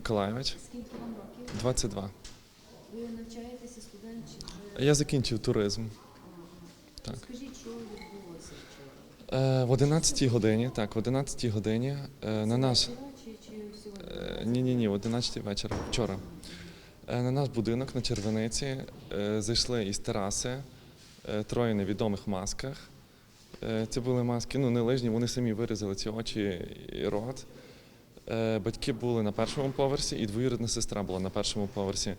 Миколайович, Скільки вам років? 22. Ви навчаєтеся студент чи вже? Я закінчив туризм. Так. Скажіть, що відбулося вчора? Е, в 11 годині, так, в 11 годині е, на наш. Чи, чи сьогодні? Ні, ні, ні, в 11 вечора, вчора. Е, На наш будинок на Червениці е, зайшли із тераси е, троє невідомих масках. Е, Це були маски, ну не лижні, вони самі вирізали ці очі і рот. Е, Батьки були на першому поверсі, і двоюрідна сестра була на першому поверсі.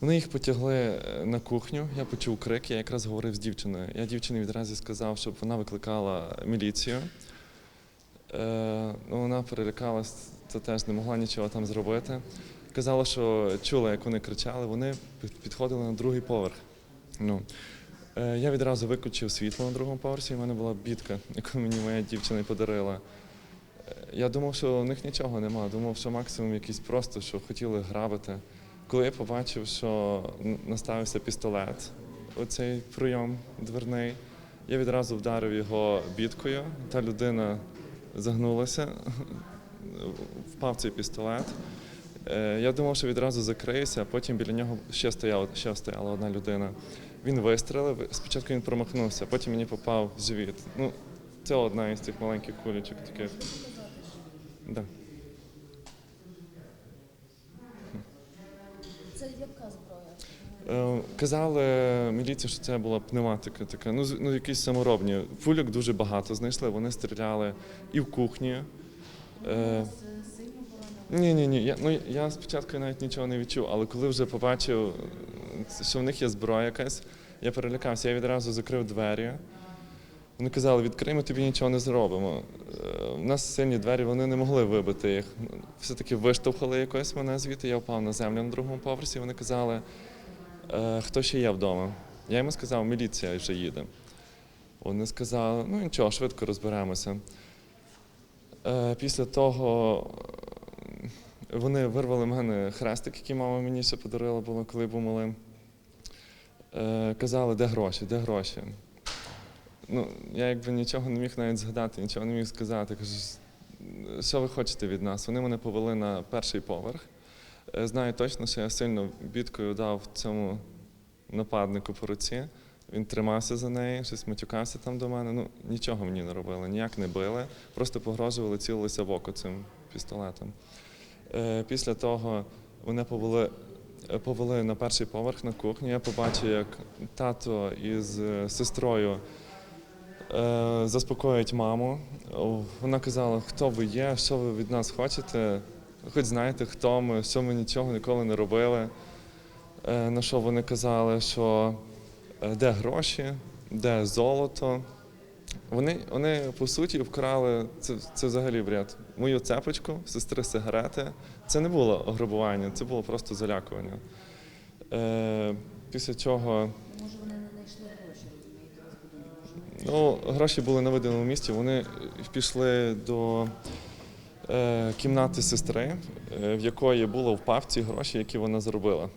Вони їх потягли е, на кухню. Я почув крик, я якраз говорив з дівчиною. Я дівчині відразу сказав, щоб вона викликала міліцію. Е, ну, вона перелякалась, це теж не могла нічого там зробити. Казала, що чула, як вони кричали, вони підходили на другий поверх. Ну, я відразу виключив світло на другому поверсі, і в мене була бітка, яку мені моя дівчина подарила. Я думав, що у них нічого нема, думав, що максимум якийсь просто, що хотіли грабити. Коли я побачив, що наставився пістолет, оцей прийом дверний, я відразу вдарив його біткою. Та людина загнулася, впав цей пістолет. Е, Я думав, що відразу закриюся, а потім біля нього ще стояла, ще стояла одна людина. Він вистрелив. Спочатку він промахнувся, потім мені попав в живіт. Ну, це одна із цих маленьких кулечок таких. Да. Це яка зброя? Е, Казали міліції, що це була пневматика така. Ну, з- ну якісь саморобні. Пульок дуже багато знайшли. Вони стріляли і в кухні. Е, сильно? Ні, ні, ні. Я, ну, я спочатку навіть нічого не відчув, але коли вже побачив, е, що в них є зброя якась, я перелякався. Я відразу закрив двері. Вони казали, відкрий, ми тобі нічого не зробимо. Е, У нас сильні двері, вони не могли вибити їх. Все-таки виштовхали якось мене звідти, я впав на землю на другому поверсі. Вони казали, «Е, хто ще є вдома. Я йому сказав, міліція вже їде. Вони сказали, ну нічого, швидко розберемося. Е, Після того е, вони вирвали в мене хрестик, який мама мені ще подарила була, коли був малим. Е, Казали, де гроші, де гроші. Ну, я якби нічого не міг навіть згадати, нічого не міг сказати. Кажу, що ви хочете від нас? Вони мене повели на перший поверх. Е, Знаю точно, що я сильно бідкою дав цьому нападнику по руці. Він тримався за неї, щось матюкався там до мене. Ну, нічого мені не робили, ніяк не били, просто погрожували, цілилися в око цим пістолетом. Е, Після того вони повели, е, повели на перший поверх на кухню. Я побачив, як тато із сестрою е, заспокоюють маму. Вона казала, хто ви є, що ви від нас хочете, хоч знаєте, хто ми, що ми нічого ніколи не робили. Е, На що вони казали, що е, де гроші, де золото. Вони, вони по суті вкрали це, це взагалі бред. Мою цепочку, сестри сигарети. Це не було ограбування, це було просто залякування. Е, після чого Може вони не знайшли гроші? Ну, гроші були на виданому місці. Вони пішли до е, кімнати сестри, е, в якої було впав ці гроші, які вона заробила.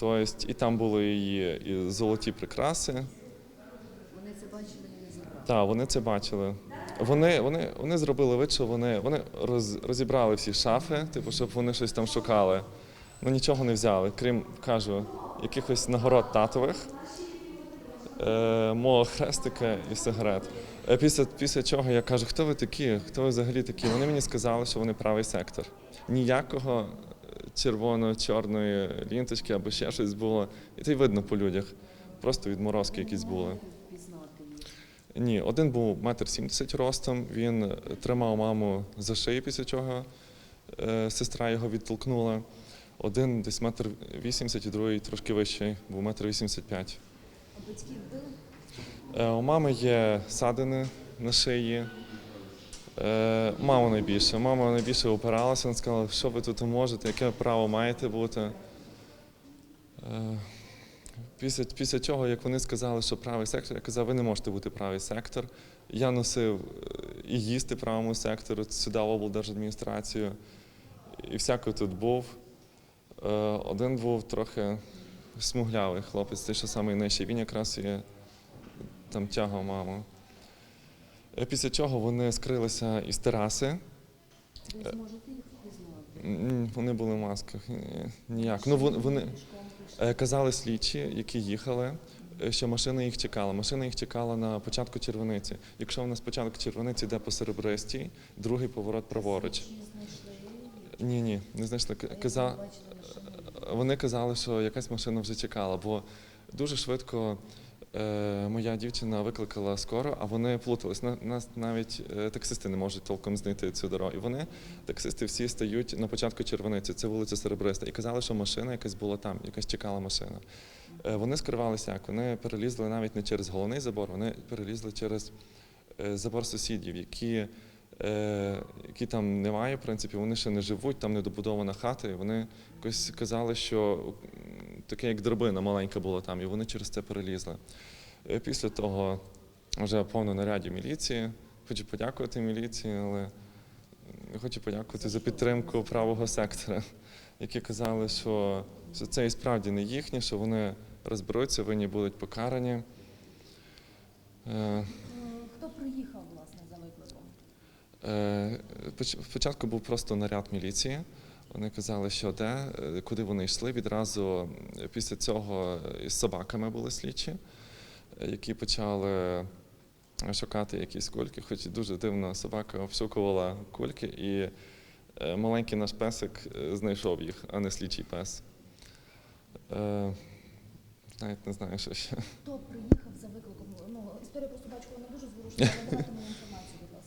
Тобто, і там були її і золоті прикраси. Вони це бачили і не забрали. Так, вони це бачили. Вони, вони, вони зробили вид, що вони, вони роз, розібрали всі шафи, типу, щоб вони щось там шукали. Ну нічого не взяли, крім, кажу, якихось нагород татових, мого хрестика і сигарет. Е, Після, після чого я кажу, хто ви такі? Хто ви взагалі такі? Вони мені сказали, що вони правий сектор. Ніякого е, червоно-чорної лінточки або ще щось було. І це й видно по людях. Просто відморозки якісь були. Ні, один був метр сімдесят ростом. Він е, тримав маму за шию, після чого е, сестра його відтолкнула. Один десь метр вісімдесят, і другий трошки вищий, був метр вісімдесят п'ять. Е, У мами є садини на шиї. Е, Мама найбільше. Мама найбільше опиралася, вона сказала, що ви тут можете, яке право маєте бути. Е, Після, після чого, як вони сказали, що правий сектор, я казав, ви не можете бути правий сектор. Я носив і їсти правому сектору сюди в облдержадміністрацію. І всяко тут був. Один був трохи смуглявий хлопець, той, що самий нижчий. Він якраз і там тягав маму. Е, Після чого вони скрилися із тераси. Ви зможете їх впізнати? Вони були в масках. Ніяк. Ну вони, е, казали слідчі, які їхали, е, що машина їх чекала. Машина їх чекала на початку червониці. Якщо в нас початок червониці йде по серебристій, другий поворот праворуч. Ні, ні, не знайшли. Каза... Вони казали, що якась машина вже чекала, бо дуже швидко е, моя дівчина викликала скоро, а вони плутались. На, нас навіть е, таксисти не можуть толком знайти цю дорогу. І вони, таксисти, всі стають на початку червониці, це вулиця Серебриста. І казали, що машина якась була там, якась чекала машина. Е, вони скривалися як? Вони перелізли навіть не через головний забор, вони перелізли через забор сусідів, які. Е, які там немає, в принципі, вони ще не живуть, там не добудована хата, і вони якось казали, що таке як драбина маленька була там, і вони через це перелізли. Е, Після того вже повно наряді міліції. Хочу подякувати міліції, але хочу подякувати за підтримку правого сектора, які казали, що, це і справді не їхнє, що вони розберуться, винні будуть покарані. Е, Хто приїхав, власне, за викликом? Е, поч- Спочатку був просто наряд міліції. Вони казали, що де, е, куди вони йшли. Відразу після цього е, з собаками були слідчі, е, які почали шукати якісь кульки, хоч дуже дивно собака обшукувала кульки, і е, маленький наш песик е, знайшов їх, а не слідчий пес. Е, Навіть не знаю, що ще. Хто приїхав за викликом? Ну, історія про собачку вона дуже ми інформацію.